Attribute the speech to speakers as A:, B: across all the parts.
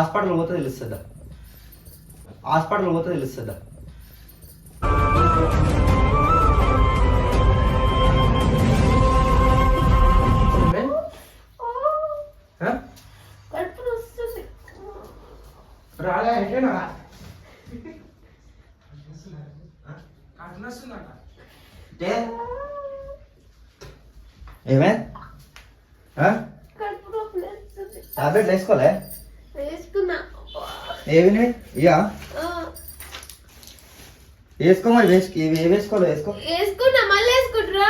A: Hospital పోతే తెలుస్తుందా? Hospital పోతే తెలుస్తుందా? రాలే ఏంటేనా ఏమే? టాబ్లెట్లు వేసుకోలే ఏవి ఇయా? వేసుకో మరి వేసుకో ఇవి ఏ వేసుకోలే వేసుకో.
B: వేసుకున్నా మళ్ళీ వేసుకుంటురా?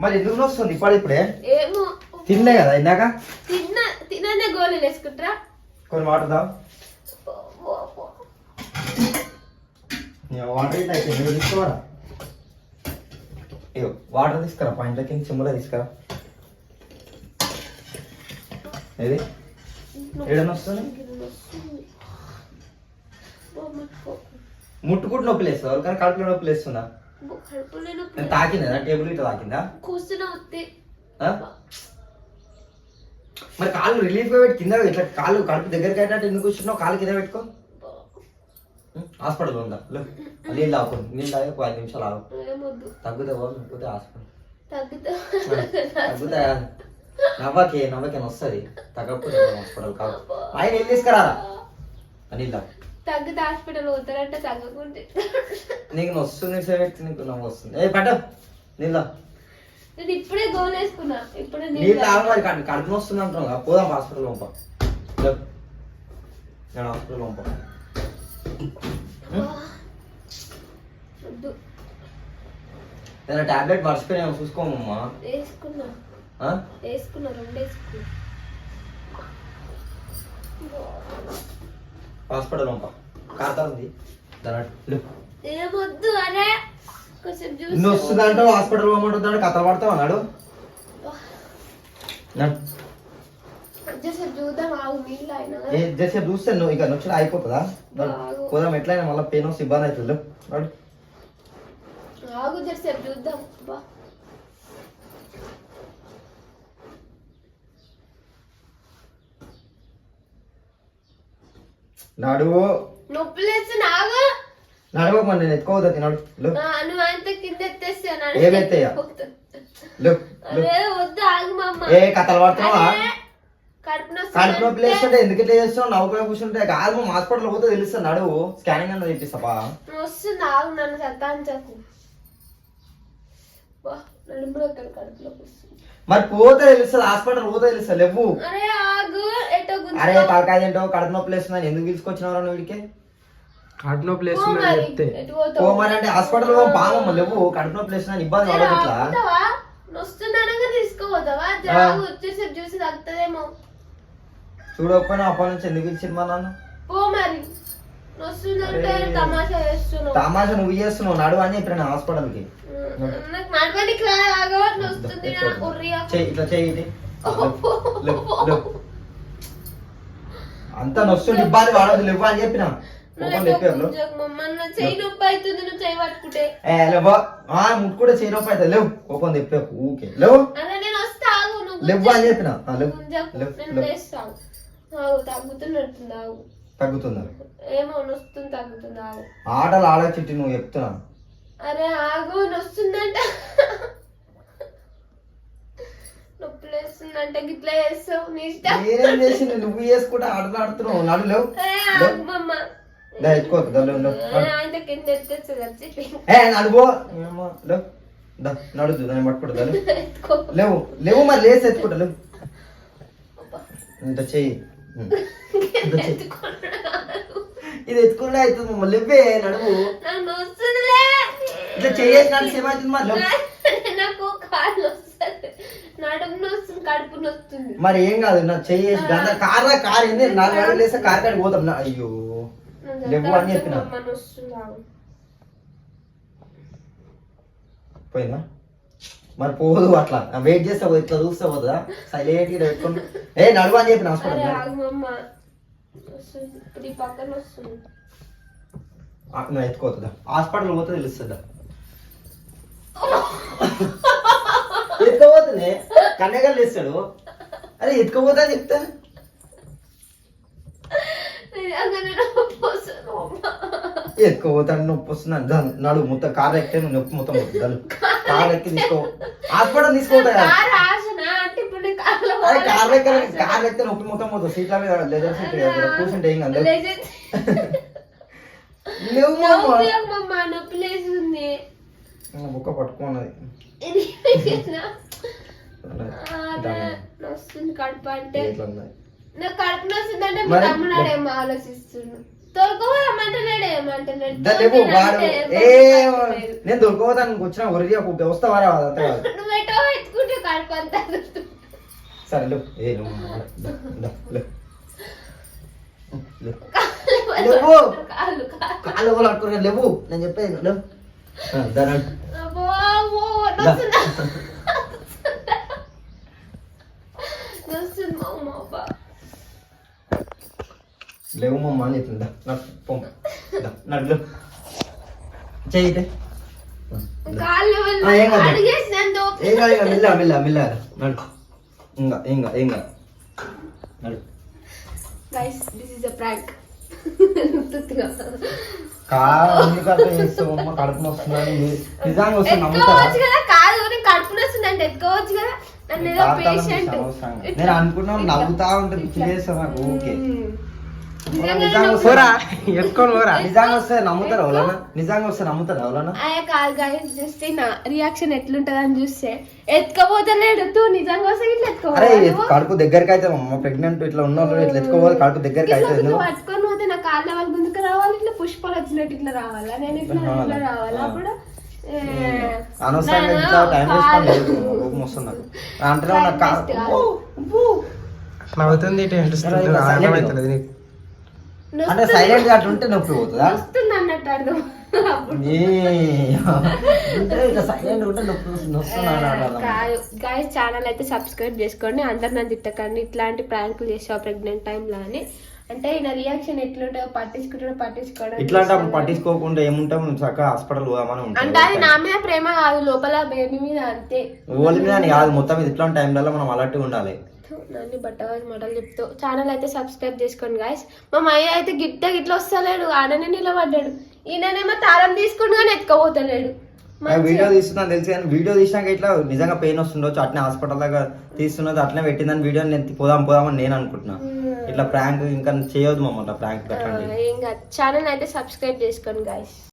A: మరి ఎందుకు వస్తుంది ఇప్పుడు ఇప్పుడే?
B: ఏమో.
A: తినలే కదా ఇందాక?
B: తిన్న తిననే గోళీలు వేసుకుంటారా?
A: కొన్ని వాటర్ తావు వాటర్ ఇట్లా అయిపోయింది నువ్వు తీసుకోవాలా ఇగో వాటర్ తీసుకురా పాయింట్ల కింద చిమ్మలో తీసుకురా. ఏది? ఏడన వస్తుంది ముట్టుకుంటూ నొప్పి లేస్తుంది కానీ కడుపులో నొప్పి లేస్తుందా నేను తాకిందా? టేబుల్ ఇట్లా తాకిందా?
B: కూర్చున్నా వస్తే
A: ఆ? మరి కాళ్ళు రిలీఫ్గా పెట్టి కింద ఇట్లా కాళ్ళు కడుపు దగ్గరికి అయినట్టు ఎందుకు కూర్చున్నావు? కాళ్ళు కింద పెట్టుకో. హాస్పిటల్ ఉందా నీళ్ళు తాగు నీళ్ళు తాగి ఒక ఐదు నిమిషాలు ఆగు.
B: ఏమొద్దు.
A: తగ్గుతే పోదు లేకపోతే హాస్పిటల్.
B: తగ్గుతా.
A: తగ్గుతా నవ్వకే నవ్వకే వస్తుంది తగ్గకపోతే హాస్పిటల్ కాదు. ఆయన ఏం తీసుకురా నీళ్ళు తాగు
B: తగ్గితే హాస్పిటల్ పోతారంటే తగ్గకుంటే.
A: నీకు వస్తుంది సేవెట్టి నీకు నవ్వు వస్తుంది. ఏ పట్ట. నీళ్ళు.
B: నేను ఇప్పుడే గోల్ వేసుకున్నా. ఇప్పుడే
A: నీళ్ళు
B: నీళ్ళు
A: తాగు మరి? కడుపు వస్తుంది అంటున్నావు కదా, పోదాం హాస్పిటల్ పంప. నేను హాస్పిటల్ పంప. నేను టాబ్లెట్ మర్చిపోయినా చూసుకోమమ్మా.
B: వేసుకున్నా.
A: హాస్పిటల్ పంప. ఖాతా ఉంది. వస్తుందంటే హాస్పిటల్ పోమంటుందంటే కథ పడతావు? అన్నాడు జస్ట్ చూస్తే నువ్వు ఇక నొచ్చిన అయిపోతుందా. పోదాం ఎట్లయినా మళ్ళీ పెయిన్ ఇబ్బంది అవుతుంది.
B: చూద్దాం.
A: నడువు నడువు మరి నేను ఎత్తుకోవద్దు నడు.
B: ఎత్తేస్తాను
A: ఏం కథలు పడుతున్నావా?
B: కడుపు
A: నొప్పి లేస్తుంటే ఎందుకు ఇట్లా చేస్తున్నావు? నవ్వుకునే కూర్చుంటే కాదు హాస్పిటల్ పోతే తెలుస్తుంది నడువు స్కానింగ్ అన్న తీపిస్తాపా
B: వస్తుంది ఆగు నన్ను బా నడుములో అక్కడ కడుపులో వస్తుంది
A: మరి పోతే తెలుస్తుంది హాస్పిటల్ పోతే తెలుస్తుంది లేవు
B: అరే.
A: తలకాయ తింటో కడుపు నొప్పి లేస్తుందని ఎందుకు తీసుకొచ్చినావు నువ్వు వీడికి
C: కడుపు నొప్పి చెప్తే.
B: పోతావు?
A: పోమని అంటే హాస్పిటల్ పామమ్మ లేవు కడుపు నొప్పి లేస్తుందని ఇబ్బంది పడదు ఇట్లా. చూడకపోయినా అప్పటి నుంచి ఎందుకు ఇచ్చింది మా నాన్న.
B: తమాషా
A: నువ్వు చేస్తున్నావు నడువు అని చెప్పిన హాస్పిటల్ కి
B: నాకు నడవనికి రాగా నొస్తుంది నా ఉర్రియా
A: చెయ్యి ఇట్లా చెయ్యి ఇది. అంతా నొస్తుంది ఇబ్బంది పడదు లేవు అని చెప్పిన
B: మమ్మల్ని చెయ్యి నొప్పి అవుతుంది నువ్వు
A: లేవా ముట్టుకుంటే కోపం చెప్పాకు ఊకే. లేవు.
B: నువ్వు
A: లేవు అని చెప్పిన? ఆ, లేవు.
B: గుంజకు.
A: లేవు
B: నేను
A: లేవు
B: లేస్తాను ఆగు తగ్గుతున్నట్టుంది ఆగు
A: తగ్గుతుందా
B: ఏమో నొస్తుంది తగ్గుతుంది ఆగు
A: ఆటలు ఆడ చిట్టి నువ్వు చెప్తున్నా
B: అరే ఆగు నొస్తుందంట లేస్తుందంటే గిట్లా చేస్తావు నీ ఇష్టం.
A: నేనేం చేసింది? నువ్వు చేసుకుంటే ఆటలు ఆడుతున్నావు. నడు లేవు. దా ఎత్తుకోవద్దు దా లేవు లేవు. నడు.
B: ఆయన కింద వచ్చి
A: ఏ నడువో లేవు దా నడుదు దాన్ని పట్టుకుంటా లేవు లేవు మరి లేసి ఎత్తుకుంటా లేవు ఇంత చెయ్యి. ఇది ఎత్తుకుంటే అవుతుంది మమ్మల్ని లేవే నడువు. ఇట్లా చేయేసి నడిచి ఏమవుతుంది మరి.
B: నాకు కాళ్ళు నడుము నొస్తుంది కడుపు నొస్తుంది.
A: మరి ఏం కాదు నా చెయ్యేసి దాంట్లో కార్ కార్ ఏంది నాలుగు అడుగులు వేస్తే కార్ కాడికి పోతాం. నా- అయ్యో. లేవు అని చెప్పిన. పోయిందా? మరి పోదు అట్లా. వెయిట్ చేస్తే పోదు, ఇట్లా చూస్తే పోతుందా? సైలెంట్గా పెట్టుకుని ఏ నడువు అని చెప్పిన హాస్పిటల్ ఎత్తుకోతుందా హాస్పిటల్ పోతే తెలుస్తుందా ఎత్తుకోపోతుంది కన్నెగలు ఇస్తాడు అరే ఎత్తుకోపోతా చెప్తా.
B: నిజంగానే నొప్పి వస్తుంది
A: వస్తుంది దాని నడు మొత్తం కార్ ఎక్కితే నువ్వు నొప్పి మొత్తం దాని కార్ ఎక్కి తీసుకో. హాస్పిటల్ తీసుకోతా
B: కారు
A: ఎక్కడ కార్ ఎక్కితే నొప్పి మొత్తం పోతుంది. సీట్ల మీద లెదర్ సీట్ కూర్చుంటే ఏం కాదు.
B: లేచేది.
A: లేవు బుక్క పట్టుకున్నది.
B: కడుపు అంటే. నాకు కడుపు మా తమ్ముడు ఆలోచిస్తున్నాడు.
A: నేను దొరకబోతాను వచ్చిన ఒరిగి ఒక వ్యవస్థ వారా అదంతా కాదు. సరే లేవు.
B: కాళ్ళు
A: అట్టుకున్నా లేవు. నేను చెప్పేది లేవు
B: మా.
A: లేవు మమ్మ అని చెప్పింది నడు, నడు.
B: కాళ్ళు
A: ఆ, ఏం కాదు. ఏం కాదు మెల్ల మెల్ల మెల్ల నడు ఇంకా ఇంకా ఇంకా నడు
B: Guys, this is a prank. ఉత్తుత్తుగా.
A: కాదు ఎందుకు అట్లా చేస్తావు అమ్మ కడుపు వస్తుందని నిజంగా వస్తుంది
B: ఎత్తుకోవచ్చు కదా కాదు కడుపు నొస్తుంది అంటే ఎత్తుకోవచ్చు కదా నన్ను ఏదో పేషెంట్.
A: నేను అనుకున్నాను నవ్వుతా ఉంటే పిచ్చి చేస్తా నాకు ఓకే
B: రియాక్షన్ ఎట్లుంటది అని చూస్తే ఎత్తుకపోతలేడు నిజంగా వస్తే ఇట్లా ఎత్తుకోవాలి
A: కడుపు దగ్గరికి అయితే అమ్మ ప్రెగ్నెంట్ ఇట్లా ఉన్న వాళ్ళు ఇట్లా ఎత్తుకోవాలి కడుపు దగ్గరికి అయితే
B: పట్టుకొని పోతే నా కాళ్ళ వాళ్ళ ముందుకు రావాలి ఇట్లా పుష్పాలు వచ్చినట్టు ఇట్లా రావాలా? నేను ఇట్లా ఇట్లా రావాలా? అప్పుడు
A: అనవసరంగా ఇంత టైం వేస్ట్
B: కాళ్ళు-
A: లేదు కోపం వస్తుంది నాకు. అంటే నీకు అంటే సైలెంట్గా అట్లా ఉంటే నొప్పి పోతుందా
B: గాయస్ ఛానల్ అయితే సబ్స్క్రైబ్ చేసుకోండి. అందరు నన్ను తిట్టకండి. ఇట్లాంటి ప్రాంకులు చేసావు ప్రెగ్నెంట్ టైంలో అని. అంటే ఈయన రియాక్షన్ ఎట్లుంటాయో పట్టించుకుంటాడో పట్టించుకోవడం
A: ఇట్లాంటి అప్పుడు పట్టించుకోకుండా ఏముంటాం? చక్కగా హాస్పిటల్ పోదామని
B: అంటే అది నా
A: ఉంటాం
B: మీద ప్రేమ కాదు లోపల బేబీ మీద అంతే.
A: ఓలి మీద అని కాదు మొత్తం ఇది ఇట్లాంటి టైంలలో మనం అలర్ట్గా ఉండాలి.
B: నన్ను బట్టవారి మాటలు చెప్తూ. ఛానల్ అయితే సబ్స్క్రైబ్ చేసుకోండి గాయస్ మా మయ్య అయితే గిట్ట గిట్ల వస్తలేడు ఆడనే నిలబడ్డాడు. ఈయననేమో తాళం తీసుకుని కానీ ఎత్తుకపోతలేడు.
A: వీడియో తీస్తున్నాను తెలుసు కానీ వీడియో తీసినాక ఇట్లా నిజంగా పెయిన్ వస్తుండొచ్చు అట్నే హాస్పిటల్ దాకా తీస్తున్నది అట్లనే పెట్టిందని వీడియో నేను పోదాం పోదామని నేను అనుకుంటున్నా. ఇట్లా ప్రాంక్ ఇంకా చేయొద్దు మమ్మల్ని ప్రాంక్
B: ఛానల్ అయితే సబ్స్క్రైబ్ చేసుకోండి గాయస్